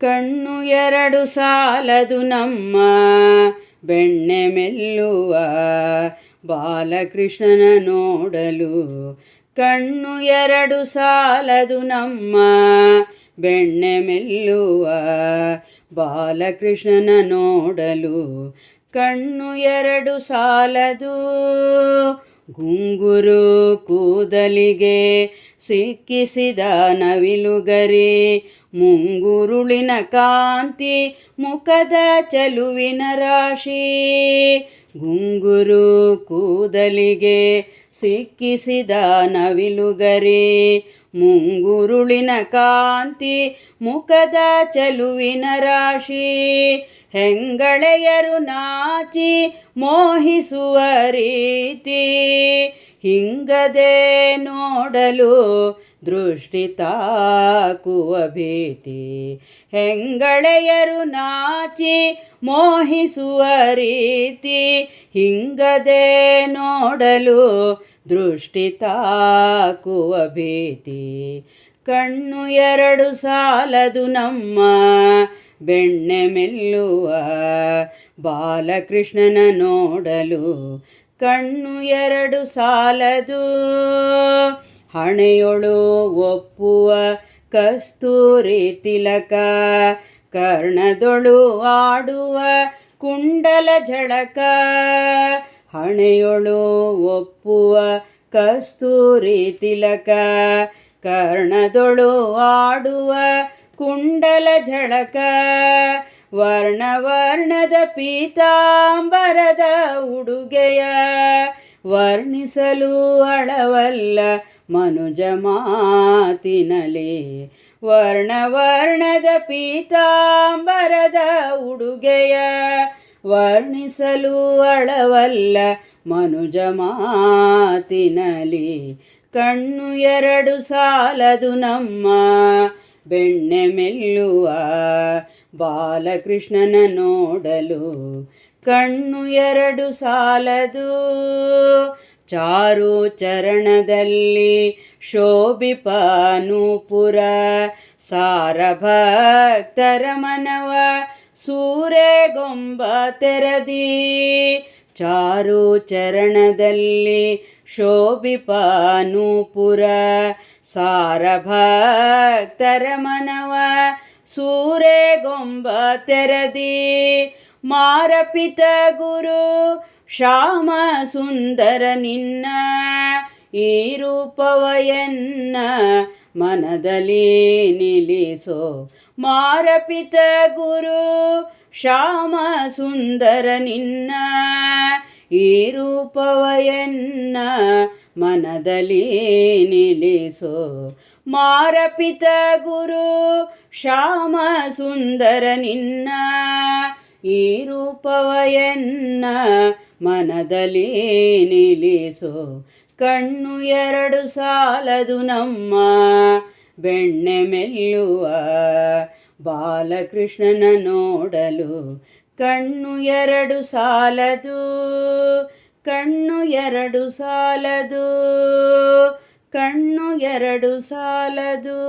ಕಣ್ಣು ಎರಡು ಸಾಲದು ನಮ್ಮ ಬೆಣ್ಣೆ ಮೆಲ್ಲುವ ಬಾಲಕೃಷ್ಣನ ನೋಡಲು. ಕಣ್ಣು ಎರಡು ಸಾಲದು ನಮ್ಮ ಬೆಣ್ಣೆ ಮೆಲ್ಲುವ ಬಾಲಕೃಷ್ಣನ ನೋಡಲು. ಕಣ್ಣು ಎರಡು ಸಾಲದು ಗುಂಗುರು ಕೂದಲಿಗೆ ಸಿಕ್ಕಿಸಿದ ನವಿಲುಗರಿ ಮುಂಗುರುಳಿನ ಕಾಂತಿ ಮುಖದ ಚಲುವಿನ ರಾಶಿ. ಗುಂಗುರು ಕೂದಲಿಗೆ ಸಿಕ್ಕಿಸಿದ ನವಿಲುಗರಿ ಮುಂಗುರುಳಿನ ಕಾಂತಿ, ಮುಖದ ಚಲುವಿನ ರಾಶಿ, ಹೆಂಗಳೆಯರು ನಾಚಿ ಮೋಹಿಸುವ ರೀತಿ. ಹಿಂಗದೆ ನೋಡಲು ದೃಷ್ಟಿ ತಾಕುವ ಭೀತಿ, ಹೆಂಗಳೆಯರು ನಾಚಿ ಮೋಹಿಸುವ ರೀತಿ. ಹಿಂಗದೆ ನೋಡಲು ದೃಷ್ಟಿ ತಾಕುವ ಭೀತಿ. ಕಣ್ಣು ಎರಡು ಸಾಲದು ನಮ್ಮ ಬೆಣ್ಣೆ ಮೆಲ್ಲುವ ಬಾಲಕೃಷ್ಣನ ನೋಡಲು. ಕಣ್ಣು ಎರಡು ಸಾಲದು ಹಣೆಯೊಳು ಒಪ್ಪುವ ಕಸ್ತೂರಿ ತಿಲಕ. ಕರ್ಣದೊಳು ಆಡುವ ಕುಂಡಲ ಝಳಕ ಹಣೆಯೊಳು ಒಪ್ಪುವ ಕಸ್ತೂರಿ ತಿಲಕ, ಕರ್ಣದೊಳು ಆಡುವ ಕುಂಡಲ ಝಳಕ ವರ್ಣವರ್ಣದ ಪೀತಾಂಬರದ ಉಡುಗೆಯ ವರ್ಣಿಸಲು ಅಳವಲ್ಲ ಮನುಜ ಮಾತಿನಲಿ ವರ್ಣವರ್ಣದ ಪೀತಾಂಬರದ ಉಡುಗೆಯ ವರ್ಣಿಸಲು ಅಳವಲ್ಲ ಮನುಜ ಮಾತಿನಲಿ ಕಣ್ಣು ಎರಡು ಸಾಲದು ನಮ್ಮ ಬೆಣ್ಣೆ ಮೆಲ್ಲುವ ಬಾಲಕೃಷ್ಣನ ನೋಡಲು. ಕಣ್ಣು ಎರಡು ಸಾಲದು ಚಾರು ಚರಣದಲ್ಲಿ ಶೋಭಿಪ ನೂಪುರ ಸಾರಭಕ್ತರ ಮನವ ಸೂರೆಗೊಂಬ ತೆರದಿ, ಚಾರು ಚರಣದಲ್ಲಿ ಶೋಭಿಪಾನುಪುರ ಸಾರಭಕ್ತರ ಮನವ ಸೂರೆಗೊಂಬ ತೆರದಿ, ಮಾರಪಿತ ಗುರು ಶ್ಯಾಮ ಸುಂದರ ನಿನ್ನ ಈ ರೂಪವಯನ್ನ ಮನದಲ್ಲಿ ನಿಲ್ಲಿಸೋ. ಮಾರಪಿತ ಗುರು, ಶ್ಯಾಮ ಸುಂದರ ನಿನ್ನ ಈ ರೂಪವಯನ್ನ ಮನದಲ್ಲಿ ನಿಲ್ಲಿಸೋ. ಮಾರಪಿತ ಗುರು, ಶ್ಯಾಮ ಸುಂದರ ನಿನ್ನ ಈ ರೂಪವಯನ್ನ ಮನದಲ್ಲಿ ನಿಲ್ಲಿಸೋ. ಕಣ್ಣು ಎರಡು ಸಾಲದು ನಮ್ಮ ಬೆಣ್ಣೆ ಮೆಲ್ಲುವ ಬಾಲಕೃಷ್ಣನ ನೋಡಲು ಕಣ್ಣು ಎರಡು ಸಾಲದು, ಕಣ್ಣು ಎರಡು ಸಾಲದು, ಕಣ್ಣು ಎರಡು ಸಾಲದು.